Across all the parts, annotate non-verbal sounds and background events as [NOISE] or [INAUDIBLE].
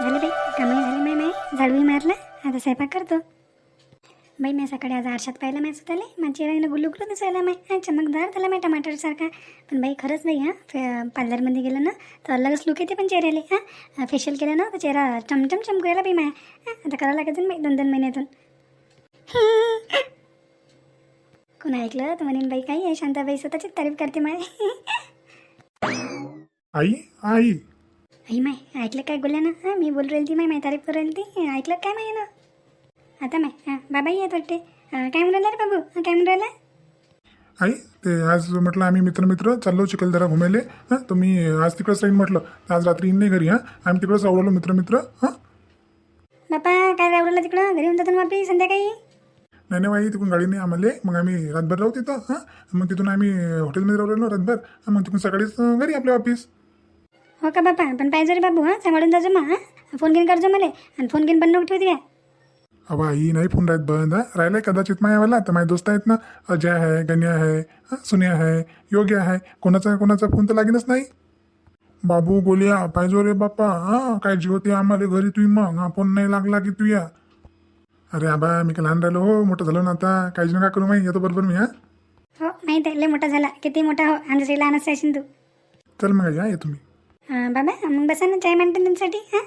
झालं बाई कामही झाली माय माय. झाडूही मारला आता स्वयंपाक करतो. बाई मी सकाळी आज आरशात पाहिलं मॅच होताले माझी चेहऱ्यानं गुल्लू गुल्लू दिसायला माय. हा, चमकदार त्याला माय टमाटरसारखा पण बाई खरंच बाई हां फे पार्लरमध्ये गेलं ना तर अलगच लुक येते पण चेहऱ्याले हां. फेशियल केलं ना तर चेहरा चमचम चमकू यायला बाई माय. हां आता करावं लागेल बाई दोन दोन महिन्यातून. [LAUGHS] कोण ऐकलं? तर म्हणेन बाई काही आहे? शांताबाई स्वतःचीच तारीफ करते माय. [LAUGHS] आई आई. आई माय ऐकलं काय बोलल्या ना? हां मी बोल राहिली ती माय माय तारीफ करू राहिली ती. ऐकलं काय माय ना? आता माय हां बाबाही येत वाटते. काय म्हणून राहिला रे बाबू? काय म्हणून राहिला? आई ते आज म्हटलं आम्ही मित्र मित्र चाललो चिखलदरा घुमायले. हां तुम्ही आज तिकडंच राहीन म्हटलं. तर आज रात्री येईन नाही घरी हां. आम्ही तिकडंच आवडलो मित्र मित्र हां. बापा काय रावलं तिकडं? घरी येऊन जातो ना बापी संध्याकाळी? नाही नाही बाई तिकडून गाडी नाही आम्हाला. मग आम्ही रातभर राहू तिथं हां. मग तिथून आम्ही हॉटेलमध्ये राहू रातभर. हां, मग तिकडून सकाळीच घरी आपल्या ऑफिस हो का बापा? पण पाहिजे रे बाबू हां? सांभाळून जाजो मग हां? फोन घेऊन करजो मला आणि फोन घेऊन बंद ठेवते काय अबा आई नाही फोन राहत बंद हां? राहिलाय कदाचित मायावाला तर माझे दोस्त आहेत ना? अजय आहे गण्या आहे हां? सुन्या आहे योग्य आहे कोणाचा कोणाचा फोन तर लागेलच नाही. बाबू गोलिया पाहिजो रे बाप्पा हां? काय होते आम्हाला घरी तू मग हा? फोन नाही लागला की तू या अरे आबा मी का लहान राहिलो हो मोठं झालो ना आता काळजी नका करू माही येतो बरोबर मी हां? हो माहीत आहे लय मोठा झाला किती मोठा हो आमच्या लहानच राहशील तू. चल मग या येतो मी हां बाबा मग बसा ना चाय म्हणते तुमच्यासाठी हां?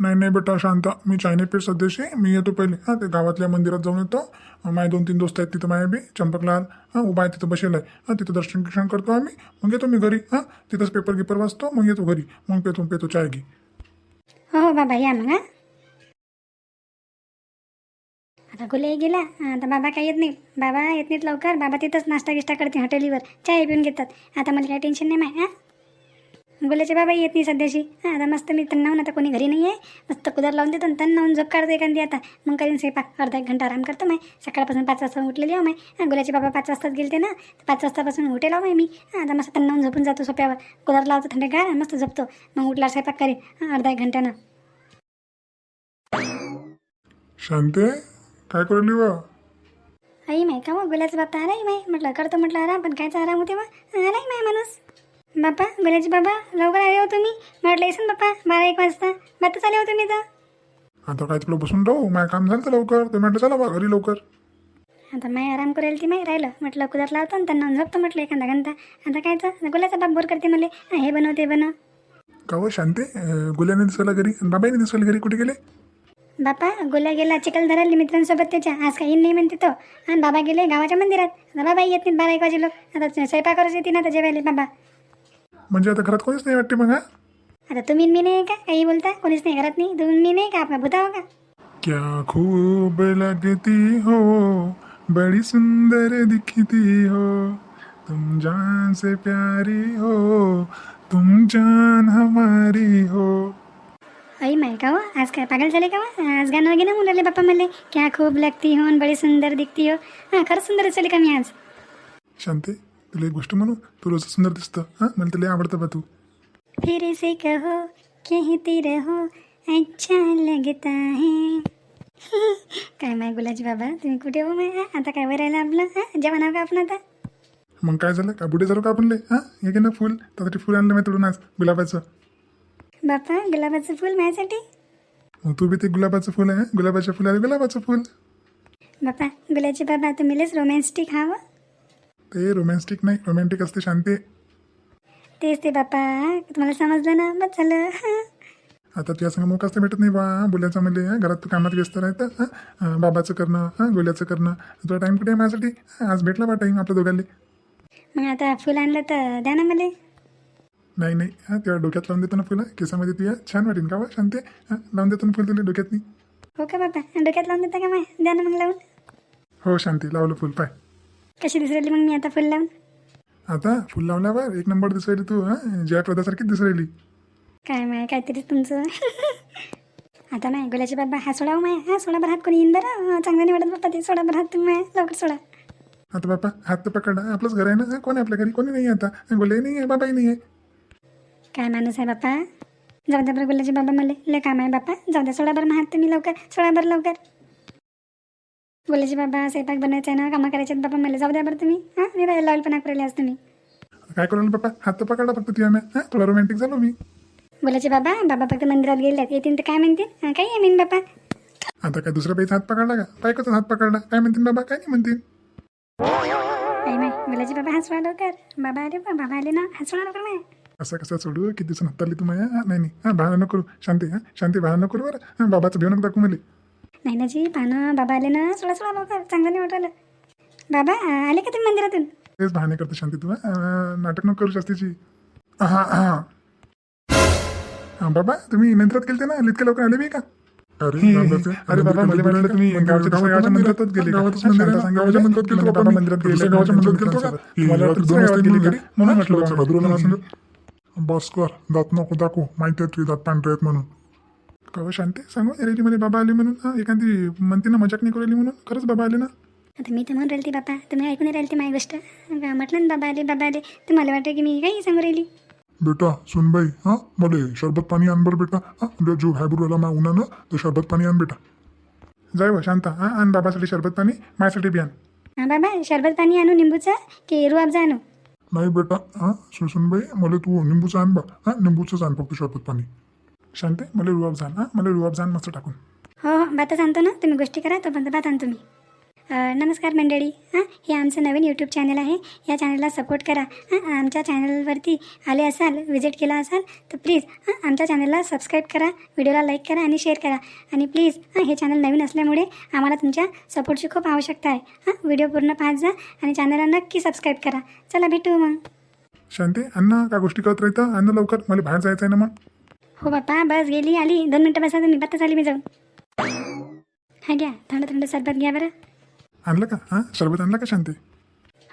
नाही नाही बेटा शांत मी चायनी पेठ आहे मी येतो पहिले हां ते गावातल्या मंदिरात जाऊन येतो. माझे दोन तीन दोस्त आहेत तिथं माझ्या बी चंपकलाल हां उभा आहे तिथं बसेल आहे. हां तिथं दर्शन गिर्शन करतो आम्ही मग येतो मी घरी हां तिथंच पेपर गिपर वाचतो मग येतो घरी मग पेतो पेतो चाय घे. हो हो बाबा या मग हां. आता गुले गेला आता बाबा काही येत नाही. बाबा येत नाहीत लवकर बाबा तिथंच नाश्ता गिष्टा करते हॉटेलीवर चाय पिऊन घेतात. आता मला काही टेन्शन नाही माय हां. गुल्याचे बाबा येत नाही सध्याशी. हां आता मस्त मी तन्नाहून आता कोणी घरी नाही आहे मस्त कुदर लावून देतो आणि तन्नाहून झोप काढतो एखादी आता. मग करीन स्वयंपाक. अर्धा एक घंटा आराम करतो माय. सकाळपासून पाच वाजता उठलेली हो माय. हां गुल्याचे बाबा पाच वाजताच गेलते ना. तर पाच वाजतापासून उठेल हो माय मी. हां आता मस्त तन्नाहून झोपून जातो सोप्यावर. कुदर लावतो थंडगार मस्त झोपतो. मग उठला स्वयंपाक करेन. हां अर्धा एक घंट्यानं शांते काय करली व आई माय का मग गुलाचं बाप्पा आलाय माय. म्हटलं करतो म्हटलं आराम पण कायचा आराम होते मग आलाय माय माणूस. बाप्पा गुलाचे बाबा लवकर आले हो तुम्ही. म्हटलं येसन बाप्पा बारा एक वाजता. बातच आले हो तुम्ही तर. आता काय तिकडं बसून राहू? माझं काम झालं तर लवकर. ते म्हटलं चला बा घरी लवकर. आता माय आराम करेल ती माय राहिलं. म्हटलं कुदर लावतो आणि त्यांना झोपतो म्हटलं एखादा घंटा. आता कायचं गुलाचा बाप बोर करते मला हा, हे बनव ते बनव. का व शांते? अं, गुल्याने दिसवला घरी आणि बाबाईने दिसवलं घरी कुठे गेले? बापा गुला गेला चिखलदऱ्याला मित्रांसोबत त्याच्या. आज काही नाही म्हणते तो. आणि बाबा गेले गावाच्या मंदिरात. आता बाबा येत नाहीत बारा एक वाजे लोक. आता स्वयंपाकच येते ना तर जेवायला बाबा. म्हणजे आता घरात कोणीच नाही वाटते मग हा? आता तुम्ही मी नाही का? काही बोलता? कोणीच नाही घरात नाही? तुम्ही मी नाही का? आपला भूता हो का? क्या खूब लगती हो बड़ी सुंदर दिखती हो। तुम जान से प्यारी हो तुम जान हमारी हो। आई माय का हो? आज काय पागल झाले का हो? आज गाणं वगैरे मुलाले बाप्पा मला. क्या खूप लागती हो बडी सुंदर दिखती हो. हां खरंच सुंदर दिसली का मी आज? शांते? तुला एक गोष्ट म्हणू? तू रोज सुंदर दिसतं. हां? मला तुला आवडतं बा तू. फिर से कहो कहती रहो अच्छा लगता है. [LAUGHS] काय माय गुलाजी बाबा तुम्ही कुठे हो माय? आता काय वरायला आपलं? हां? जेवण हवं का आपण आता? मग काय झालं? का बुढे झालो का आपण हां? हे घे ना फुल. त्यासाठी फुल आणलं मी तोडून आज गुलाबाचं. बाप्पा गुलाबाचं फुल माझ्यासाठी? मग तू बी ते गुलाबाचं फुल आहे गुलाबाच्या फुलाला गुलाबाचं फुल. बाप्पा गुलाची बाबा तुम्ही लस रोमॅन्स्टिक हवं ते रोमॅन्टिक नाही रोमॅन्टिक असते शांती. तेच ते बाप्पा तुम्हाला समजलं ना? बस झालं. आता तुझ्या संग मोकाच तर भेटत नाही बा. बोलायचं म्हणजे घरात तू कामात व्यस्त राहतं हं, बाबाचं करणं हां गोल्याचं करणं. तुझा टाईम कुठे आहे माझ्यासाठी? आज भेटला बा टाईम आपल्या दोघांले. मग आता फुल आणलं तर द्या ना मला. नाही नाही. हां तेव्हा डोक्यात लावून देतो ना फुलं. केसामध्ये तुझ्या छान वाटेल का बा शांते? हां लावून देतो ना फुल तुला डोक्यात. नाही हो का बाबा डोक्यात लावून देता का माय द्या ना मग लावून. हो शांती. लावलं फुल पाय. कशी दिसली मग मी आता फुल लावून? आता फुल लावल्यावर एक नंबर दिसायली तू हां? जया प्रदासारखीच दिसायली काय माय काहीतरी तुमचं. आता नाही गुलाची बाबा हा सोडा हो माय हा सोडा बरं हात कोणी येईन बरं? हं, चांगलं नाही वाटत बाप्पा ते सोडा बरं हात तुम्ही माय लवकर सोडा. आता बापा हात तर पकड आपलंच घर आहे ना? हां, कोण आहे आपल्या घरी? कोणी नाही आहे आता? गोल्याही नाही आहे बाबाही नाही आहे. काय माणूस आहे बाप्पा? जाऊ द्या बरं गुलाची बाबा मला लय काम आहे बाप्पा. जाऊ द्या सोडा बरं मग हात तुम्ही लवकर सोडा बरं लवकर. गुलाची बाबा स्वयंपाक बनायचा आहे ना कामं करायचे बाबा मला जाऊ द्या बरं तुम्ही. हां मी बाहेर लॉयलपणा करेल आज तुम्ही. काय करू बापा हात तर पकडला फक्त तुझ्या मी हां थोडा रोमॅन्टिक झालो मी. बोलायचे बाबा बाबा फक्त मंदिरात गेले आहेत येतील तर काय म्हणतील? अं, काही आहे मीन बाबा. आता काय दुसऱ्या बाईचा हात पकडला का? बायकोचा हात पकडला. काय म्हणतील बाबा? काय नाही म्हणतील. आई माय बोलायचे बाबा हसवा लवकर. बाबा आले बा बाबा आले ना हसवा लवकर माय. असं कसं सोडू? किती दिवस हाताली तू माया? हा, नाही नाही. हां भाडा नको करू. शांती हां शांती भाडा नको करू बरं. हां बाबाचं भेव नको दाखवू मला नाही ना जी पानं बाबा आले ना? सोळा सोळा लवकर चांगलं नाही वाटलं बाबा आले का तुम्ही मंदिरातून? तेच बहाणे करते शांती तू हां नाटक नको करू शास्तीची हां हां. हां बाबा तुम्ही मंदिरात गेलते ना? इतक्या लवकर आले मी का? अरे अरे बाबा मला वाटलं तुम्ही गावच्या दुसऱ्या गावाच्या मंदिरातच गेले का? शांता गावाच्या मंदिरात गेलो बाबा मंदिरात गेले गावाच्या मंदिरात गेलो का? मला वाटलं दुसऱ्या गावात गेले का? म्हणून म्हटलं बाबा. बस कर. दात नको दाखवू. माहिती आहे तुझे दात पांढरे आहेत म्हणून. का हो शांती सांगू? रेली मध्ये बाबा आले म्हणून हां एखादी म्हणते ना मजाक नाही करू राहिली म्हणून खरंच बाबा आले ना? आता मी तर म्हणून राहिली बाबा तुम्ही ऐकून नाही राहिली माझी गोष्ट. म्हटलं ना बाबा आले बाबा आले. तर मला वाटतं की मी काही सांगू राहिली. बेटा सुनबाई हां मले शरबत पाणी आण बरं बेटा. हां तुला जीव घाबरू राहिला मा उन्हानं तर शरबत पाणी आण बेटा. जाय बा शांता हां आणि बाबासाठी शरबत पाणी माझ्यासाठी बियान हां बाबा शरबत पाणी आणू निंबूचं? की रुआबजा आणू नाही बेटा हां सुनबाई मला तू निंबूचं आण बा. हां निंबूचंच आण फक्त शरबत पाणी. शांते मला रुआब जाण हां मला रुआब जाण मस्त टाकून. हो हो. बातच आणतो ना? तुम्ही गोष्टी करा तोपर्यंत बात आणतो मी नमस्कार मंडळी. हां हे आमचं नवीन यूट्यूब चॅनल आहे. या चॅनलला सपोर्ट करा. हां आमच्या चॅनलवरती आले असाल विजिट केला असाल तर प्लीज हां आमच्या चॅनलला सबस्क्राईब करा व्हिडिओला लाईक करा आणि शेअर करा. आणि प्लीज हां हे चॅनल नवीन असल्यामुळे आम्हाला तुमच्या सपोर्टची खूप आवश्यकता आहे. हां व्हिडिओ पूर्ण पाहत जा आणि चॅनलला नक्की सबस्क्राईब करा. चला भेटू मग. शांते अण्णा का गोष्टी करत राहतं अन्न लवकर. मला बाहेर जायचं आहे ना मग. हो बाप्पा बस गेली आली. दोन मिनटं बसा तुम्ही. बातच आली मी जाऊन. हा घ्या. थंड थंड सरबत घ्या बरं. आणलं का? हां? शरबत आणलं का शांते?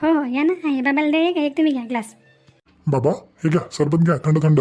हो हो. या ना. हे बाबाला दे. एक एक तुम्ही घ्या ग्लास. बाबा हे घ्या. सरबत घ्या. थंड थंड.